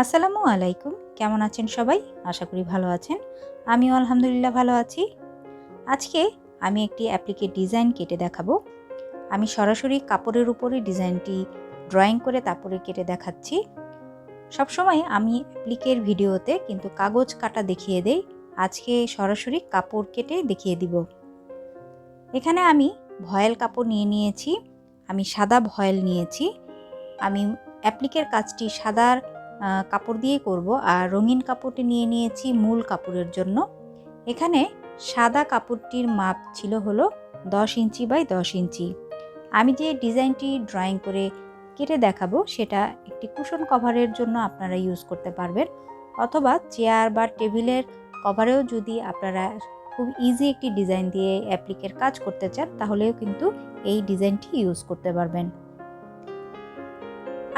আসসালামু আলাইকুম। কেমন আছেন সবাই? আশা করি ভালো আছেন। আমিও আলহামদুলিল্লাহ ভালো আছি। আজকে আমি একটি অ্যাপ্লিকের ডিজাইন কেটে দেখাবো। আমি সরাসরি কাপড়ের উপরে ডিজাইনটি ড্রয়িং করে তারপরে কেটে দেখাচ্ছি। সবসময় আমি অ্যাপ্লিকের ভিডিওতে কিন্তু কাগজ কাটা দেখিয়ে দেই। আজকে সরাসরি কাপড় কেটে দেখিয়ে দিব। এখানে আমি ভয়েল কাপড় নিয়ে নিয়েছি। আমি সাদা ভয়েল নিয়েছি। আমি অ্যাপ্লিকের কাজটি সাদার কাপড় দিয়ে করব। আর রঙিন কাপড়টি নিয়ে নিয়েছি মূল কাপড়ের জন্য। এখানে সাদা কাপড়টির মাপ ছিল হলো দশ ইঞ্চি বাই দশ ইঞ্চি। আমি যে ডিজাইনটি ড্রয়িং করে কেটে দেখাবো, সেটা একটি কুশন কভারের জন্য আপনারা ইউজ করতে পারবেন। অথবা চেয়ার বা টেবিলের কভারেও যদি আপনারা খুব ইজি একটি ডিজাইন দিয়ে অ্যাপ্লিকের কাজ করতে চান, তাহলেও কিন্তু এই ডিজাইনটি ইউজ করতে পারবেন।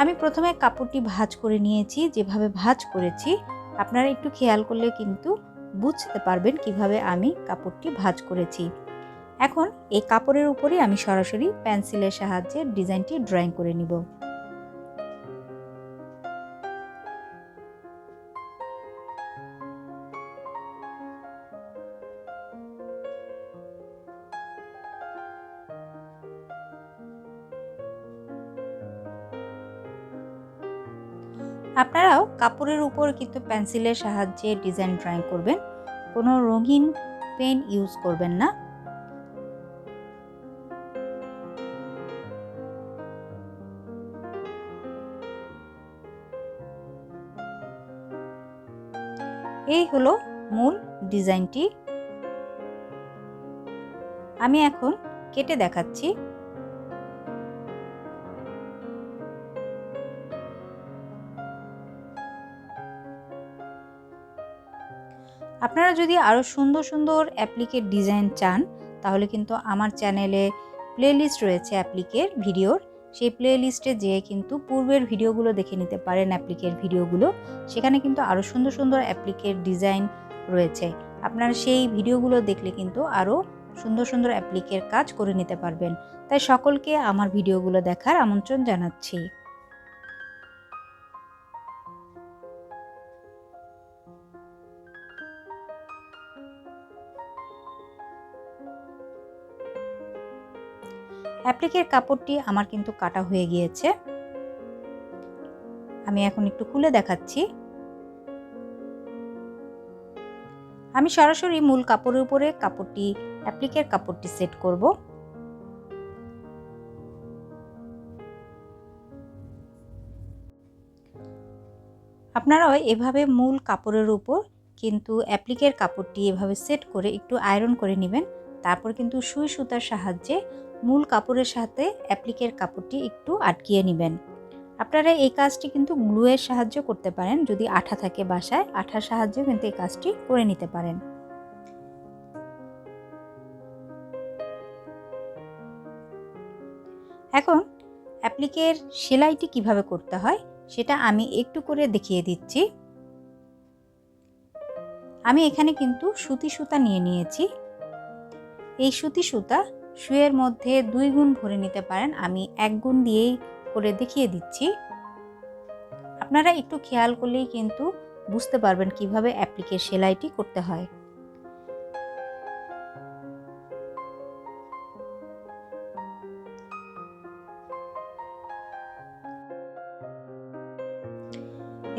আমি প্রথমে কাপড়টি ভাজ করে নিয়েছি, যেভাবে ভাজ করেছি। আপনারা একটু খেয়াল করলে কিন্তু বুঝতে পারবেন কীভাবে আমি কাপড়টি ভাজ করেছি। এখন এই কাপড়ের উপরে আমি সরাসরি পেন্সিলের সাহায্যে ডিজাইনটি ড্রয়িং করে নিব। আপনারাও কাপড়ের উপর কিন্তু পেন্সিলের সাহায্যে ডিজাইন ড্রয়িং করবেন। কোনো রঙিন পেন ইউজ করবেন না। এই হলো মূল ডিজাইনটি। আমি এখন কেটে দেখাচ্ছি। আপনারা যদি আরও সুন্দর সুন্দর অ্যাপ্লিকের ডিজাইন চান, তাহলে কিন্তু আমার চ্যানেলে প্লেলিস্ট রয়েছে অ্যাপ্লিকের ভিডিওর। সেই প্লে লিস্টে যেয়ে কিন্তু পূর্বের ভিডিওগুলো দেখে নিতে পারেন অ্যাপ্লিকের ভিডিওগুলো। সেখানে কিন্তু আরও সুন্দর সুন্দর অ্যাপ্লিকের ডিজাইন রয়েছে। আপনারা সেই ভিডিওগুলো দেখলে কিন্তু আরও সুন্দর সুন্দর অ্যাপ্লিকের কাজ করে নিতে পারবেন। তাই সকলকে আমার ভিডিওগুলো দেখার আমন্ত্রণ জানাচ্ছি। অ্যাপ্লিকের কাপড়টি আমার কিন্তু কাটা হয়ে গিয়েছে। আমি এখন একটু খুলে দেখাচ্ছি। আমি সরাসরি মূল কাপড়ের উপরে কাপড়টি, অ্যাপ্লিকের কাপড়টি সেট করব। আপনারাও এভাবে মূল কাপড়ের উপর কিন্তু অ্যাপ্লিকের কাপড়টি এভাবে সেট করে একটু আয়রন করে নেবেন, তারপর কিন্তু সুই সুতার সাহায্যে মূল কাপড়ের সাথে অ্যাপ্লিকের কাপড়টি একটু আটকিয়ে নেবেন। আপনারা এই কাজটি কিন্তু গ্লুয়ের সাহায্য করতে পারেন, যদি আঠা থাকে বাসায়, আঠার সাহায্যে কিন্তু এই কাজটি করে নিতে পারেন। এখন অ্যাপ্লিকের সেলাইটি কীভাবে করতে হয়, সেটা আমি একটু করে দেখিয়ে দিচ্ছি। আমি এখানে কিন্তু সুতি সুতা নিয়ে নিয়েছি। এই সুতি সুতা শুয়ের মধ্যে দুই গুণ ভরে নিতে পারেন, আমি এক গুণ দিয়েই করে দেখিয়ে দিচ্ছি। আপনারা একটু খেয়াল করলেই কিন্তু বুঝতে পারবেন কীভাবে অ্যাপ্লিকের সেলাইটি করতে হয়।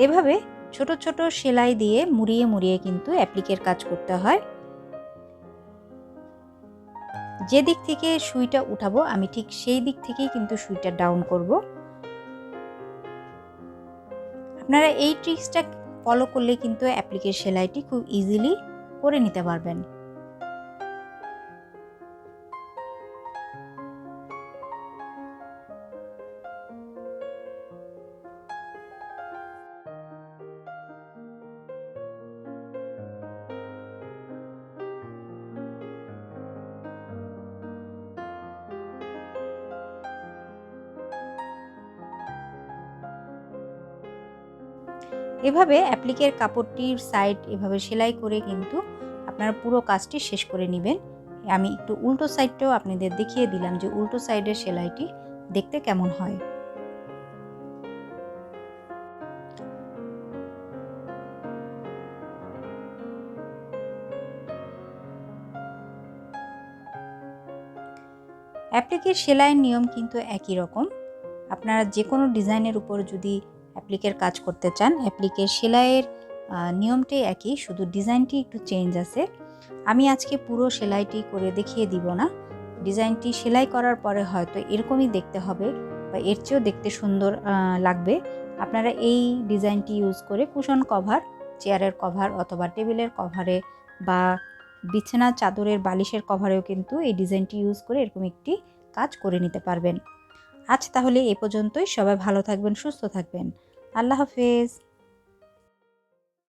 এভাবে ছোট ছোট সেলাই দিয়ে মুড়িয়ে মুড়িয়ে কিন্তু অ্যাপ্লিকের কাজ করতে হয়। যে দিক থেকে সুইটা উঠাবো, আমি ঠিক সেই দিক থেকেই কিন্তু সুইটা ডাউন করব। আপনারা এই ট্রিক্সটা ফলো করলে কিন্তু অ্যাপ্লিকের সেলাইটি খুব ইজিলি করে নিতে পারবেন। এভাবে অ্যাপ্লিকের কাপড়টির সাইড এভাবে সেলাই করে কিন্তু আপনারা পুরো কাজটি শেষ করে নেবেন। আমি একটু উল্টো সাইডটাও আপনাদের দেখিয়ে দিলাম যে উল্টো সাইডের সেলাইটি দেখতে কেমন হয়। অ্যাপ্লিকের সেলাইয়ের নিয়ম কিন্তু একই রকম। আপনারা যে কোনো ডিজাইনের উপর যদি অ্যাপ্লিকের কাজ করতে চান অ্যাপ্লিকের সেলাইয়ের নিয়মটাই একই, শুধু ডিজাইনটি একটু চেঞ্জ আছে। আমি আজকে পুরো সেলাইটি করে দেখিয়ে দিব না। ডিজাইনটি সেলাই করার পরে হয়তো এরকমই দেখতে হবে বা এর চেয়েও দেখতে সুন্দর লাগবে। আপনারা এই ডিজাইনটি ইউজ করে কুশন কভার চেয়ারের কভার অথবা টেবিলের কভারে বা বিছানা চাদরের বালিশের কভারেও কিন্তু এই ডিজাইনটি ইউজ করে এরকম একটি কাজ করে নিতে পারবেন। আজ তাহলে এ পর্যন্তই। সবাই ভালো থাকবেন, সুস্থ থাকবেন। আল্লাহ হাফেজ।